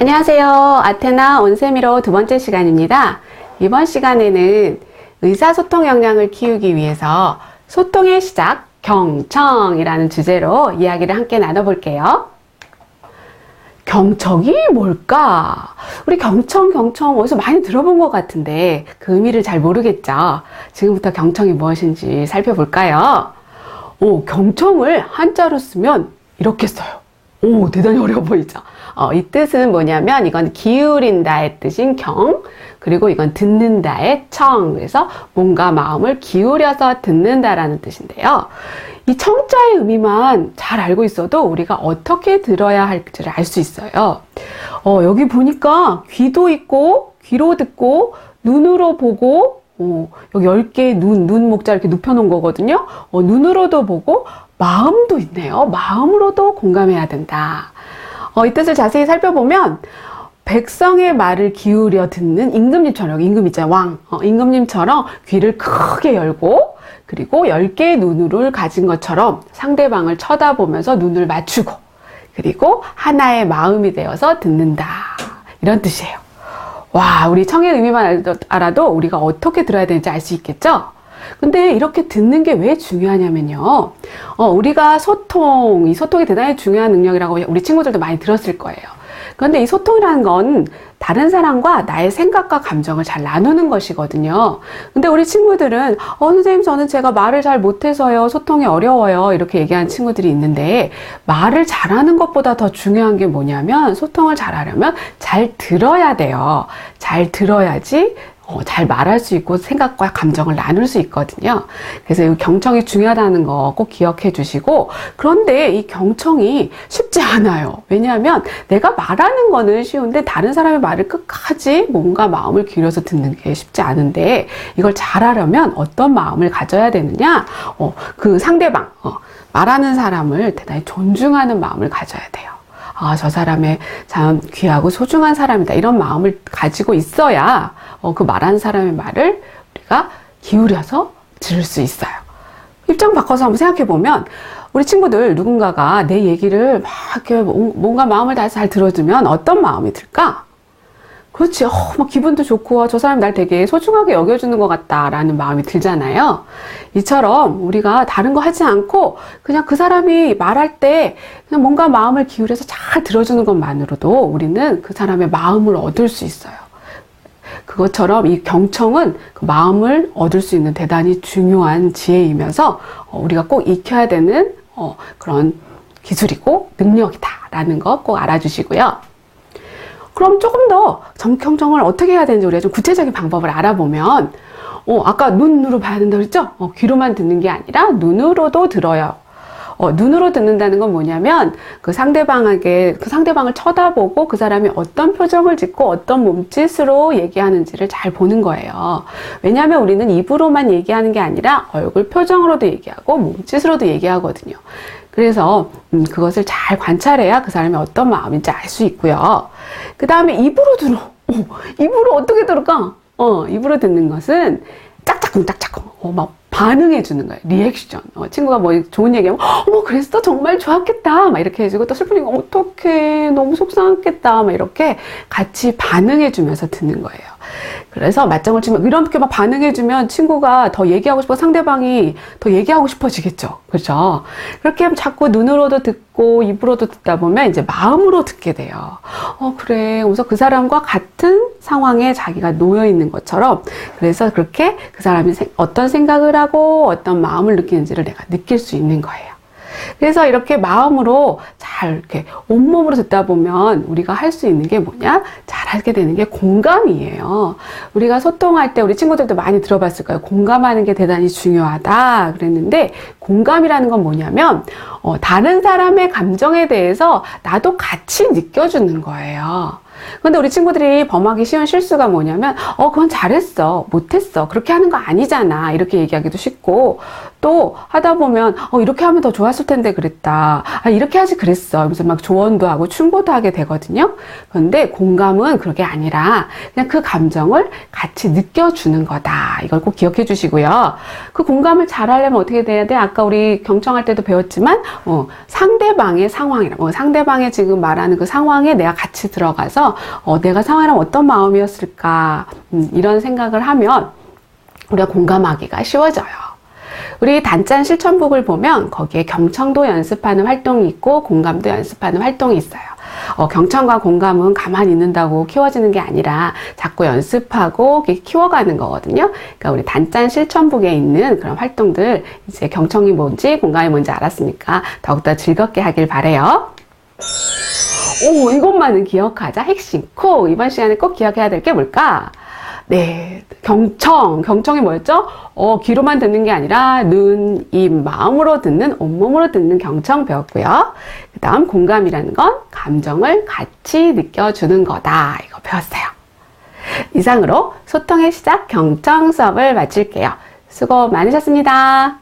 안녕하세요. 아테나 온세미로 두 번째 시간입니다. 이번 시간에는 의사소통 역량을 키우기 위해서 소통의 시작, 경청이라는 주제로 이야기를 함께 나눠볼게요. 경청이 뭘까? 우리 경청, 경청 어디서 많이 들어본 것 같은데 그 의미를 잘 모르겠죠? 지금부터 경청이 무엇인지 살펴볼까요? 오, 경청을 한자로 쓰면 이렇게 써요. 오, 대단히 어려워 보이죠? 어, 이 뜻은 뭐냐면 이건 기울인다의 뜻인 경, 그리고 이건 듣는다의 청. 그래서 뭔가 마음을 기울여서 듣는다라는 뜻인데요. 이 청자의 의미만 잘 알고 있어도 우리가 어떻게 들어야 할지를 알 수 있어요. 어, 여기 보니까 귀도 있고, 귀로 듣고, 눈으로 보고, 어, 여기 10개의 눈, 눈, 목자 이렇게 눕혀놓은 거거든요. 어, 눈으로도 보고, 마음도 있네요. 마음으로도 공감해야 된다. 어, 이 뜻을 자세히 살펴보면 백성의 말을 기울여 듣는 임금님처럼 임금 있잖아요 왕. 어, 임금님처럼 귀를 크게 열고 그리고 10개의 눈을 가진 것처럼 상대방을 쳐다보면서 눈을 맞추고 그리고 하나의 마음이 되어서 듣는다. 이런 뜻이에요. 와 우리 청의 의미만 알아도 우리가 어떻게 들어야 되는지 알 수 있겠죠 근데 이렇게 듣는 게 왜 중요하냐면요. 어, 우리가 소통, 이 소통이 대단히 중요한 능력이라고 우리 친구들도 많이 들었을 거예요. 그런데 이 소통이라는 건 다른 사람과 나의 생각과 감정을 잘 나누는 것이거든요. 근데 우리 친구들은, 어, 선생님, 저는 제가 말을 잘 못해서요. 소통이 어려워요. 이렇게 얘기하는 친구들이 있는데, 말을 잘하는 것보다 더 중요한 게 뭐냐면, 소통을 잘하려면 잘 들어야 돼요. 잘 들어야지 어, 잘 말할 수 있고 생각과 감정을 나눌 수 있거든요. 그래서 이 경청이 중요하다는 거 꼭 기억해 주시고 그런데 이 경청이 쉽지 않아요. 왜냐하면 내가 말하는 거는 쉬운데 다른 사람의 말을 끝까지 뭔가 마음을 기울여서 듣는 게 쉽지 않은데 이걸 잘하려면 어떤 마음을 가져야 되느냐? 어, 그 상대방, 어, 말하는 사람을 대단히 존중하는 마음을 가져야 돼요. 아, 저 사람의 참 귀하고 소중한 사람이다. 이런 마음을 가지고 있어야 어, 그 말하는 사람의 말을 우리가 기울여서 들을 수 있어요. 입장 바꿔서 한번 생각해 보면 우리 친구들 누군가가 내 얘기를 막 뭔가 마음을 다해서 잘 들어주면 어떤 마음이 들까? 그렇지. 어, 막 기분도 좋고, 저 사람 날 되게 소중하게 여겨주는 것 같다라는 마음이 들잖아요. 이처럼 우리가 다른 거 하지 않고 그냥 그 사람이 말할 때 그냥 뭔가 마음을 기울여서 잘 들어주는 것만으로도 우리는 그 사람의 마음을 얻을 수 있어요. 그것처럼 이 경청은 그 마음을 얻을 수 있는 대단히 중요한 지혜이면서 어, 우리가 꼭 익혀야 되는 어, 그런 기술이고 능력이다라는 거 꼭 알아주시고요. 그럼 조금 더 정경정을 어떻게 해야 되는지 우리가 좀 구체적인 방법을 알아보면 어, 아까 눈으로 봐야 된다고 그랬죠? 어, 귀로만 듣는 게 아니라 눈으로도 들어요. 어, 눈으로 듣는다는 건 뭐냐면 그 상대방에게 그 상대방을 쳐다보고 그 사람이 어떤 표정을 짓고 어떤 몸짓으로 얘기하는지를 잘 보는 거예요. 왜냐하면 우리는 입으로만 얘기하는 게 아니라 얼굴 표정으로도 얘기하고 몸짓으로도 얘기하거든요. 그래서 음, 그것을 잘 관찰해야 그 사람이 어떤 마음인지 알 수 있고요. 그 다음에 입으로 들어. 어, 입으로 어떻게 들을까? 어, 입으로 듣는 것은 짝짝꿍 짝짝꿍. 어, 막 반응해 주는 거예요. 리액션. 어, 친구가 뭐 좋은 얘기하면 어머 그랬어 정말 좋았겠다. 막 이렇게 해주고 또 슬픈 얘기 어떡해 너무 속상했겠다. 막 이렇게 같이 반응해 주면서 듣는 거예요. 그래서 맞장을 치면 이렇게 막 반응해 주면 친구가 더 얘기하고 싶어 상대방이 더 얘기하고 싶어지겠죠. 그렇죠? 그렇게 자꾸 눈으로도 듣고 입으로도 듣다 보면 이제 마음으로 듣게 돼요. 어 그래. 그래서 그 사람과 같은 상황에 자기가 놓여 있는 것처럼 그래서 그렇게 그 사람이 어떤 생각을 하고 어떤 마음을 느끼는지를 내가 느낄 수 있는 거예요. 그래서 이렇게 마음으로 잘 이렇게 온몸으로 듣다 보면 우리가 할 수 있는 게 뭐냐? 잘 하게 되는 게 공감이에요. 우리가 소통할 때 우리 친구들도 많이 들어봤을 거예요. 공감하는 게 대단히 중요하다 그랬는데 공감이라는 건 뭐냐면 어, 다른 사람의 감정에 대해서 나도 같이 느껴주는 거예요. 근데 우리 친구들이 범하기 쉬운 실수가 뭐냐면, 어, 그건 잘했어. 못했어. 그렇게 하는 거 아니잖아. 이렇게 얘기하기도 쉽고, 또 하다 보면 어 이렇게 하면 더 좋았을 텐데 그랬다. 아 이렇게 하지 그랬어. 그래서 막 조언도 하고 충고도 하게 되거든요. 그런데 공감은 그게 아니라 그냥 그 감정을 같이 느껴주는 거다. 이걸 꼭 기억해 주시고요. 그 공감을 잘 하려면 어떻게 돼야 돼? 아까 우리 경청할 때도 배웠지만 어, 상대방의 상황이라 어, 상대방의 지금 말하는 그 상황에 내가 같이 들어가서 어, 내가 상황이라면 어떤 마음이었을까 음, 이런 생각을 하면 우리가 공감하기가 쉬워져요. 우리 단짠 실천북을 보면 거기에 경청도 연습하는 활동이 있고 공감도 연습하는 활동이 있어요. 어, 경청과 공감은 가만히 있는다고 키워지는 게 아니라 자꾸 연습하고 키워가는 거거든요. 그러니까 우리 단짠 실천북에 있는 그런 활동들 이제 경청이 뭔지 공감이 뭔지 알았으니까 더욱더 즐겁게 하길 바래요. 오, 이것만은 기억하자. 핵심. 코. 이번 시간에 꼭 기억해야 될 게 뭘까? 네. 경청. 경청이 뭐였죠? 어, 귀로만 듣는 게 아니라 눈, 입, 마음으로 듣는, 온몸으로 듣는 경청 배웠고요. 그 다음 공감이라는 건 감정을 같이 느껴주는 거다. 이거 배웠어요. 이상으로 소통의 시작 경청 수업을 마칠게요. 수고 많으셨습니다.